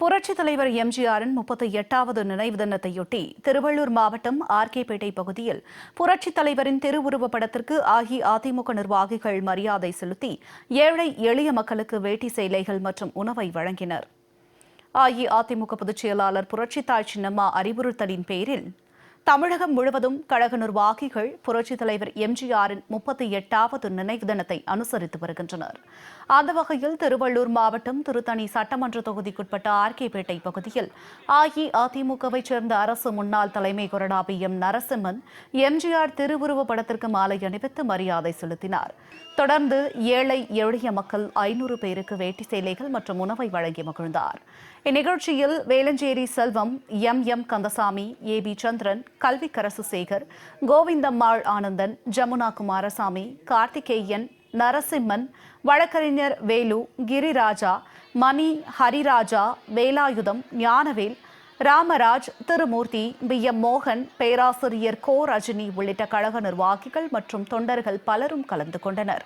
புரட்சித் தலைவர் எம்ஜிஆரின் முப்பத்தி எட்டாவது நினைவு தினத்தையொட்டி திருவள்ளூர் மாவட்டம் ஆர்கேபேட்டை பகுதியில் புரட்சித் தலைவரின் திருவுருவப் படத்திற்கு அஇஅதிமுக நிர்வாகிகள் மரியாதை செலுத்தி ஏழை எளிய மக்களுக்கு வேட்டி சேலைகள் மற்றும் உணவை வழங்கினர். அஇஅதிமுக பொதுச் செயலாளர் புரட்சித்தாய் சின்னம்மா அறிவுறுத்தலின் பேரில் தமிழகம் முழுவதும் கழக நிர்வாகிகள் புரட்சித் தலைவர் எம்ஜிஆரின் முப்பத்தி எட்டாவது நினைவு தினத்தை அனுசரித்து வருகின்றனர். அந்த வகையில் திருவள்ளூர் மாவட்டம் திருத்தணி சட்டமன்ற தொகுதிக்குட்பட்ட ஆர்கேபேட்டை பகுதியில் அஇஅதிமுகவைச் சேர்ந்த அரசு முன்னாள் தலைமை கொறடா பி எம் நரசிம்மன் எம்ஜிஆர் திருவுருவப் படத்திற்கு மாலை அணிவித்து மரியாதை செலுத்தினார். தொடர்ந்து ஏழை எளிய மக்கள் ஐநூறு பேருக்கு வேட்டி சேலைகள் மற்றும் உணவை வழங்கி மகிழ்ந்தார். இந்நிகழ்ச்சியில் Velanjeri Selvam M M Kandasamy A P Chandran Kalvikkarasu Sekar Govindammal Anandan Jamuna Kumarasamy Karthikeyan Narasimhan வழக்கறிஞர் வேலு கிரிராஜா மணி ஹரிராஜா வேலாயுதம் ஞானவேல் ராமராஜ் திருமூர்த்தி பி. எம். மோகன் பேராசிரியர் கோ ரஜினி உள்ளிட்ட கழக நிர்வாகிகள் மற்றும் தொண்டர்கள் பலரும் கலந்து கொண்டனர்.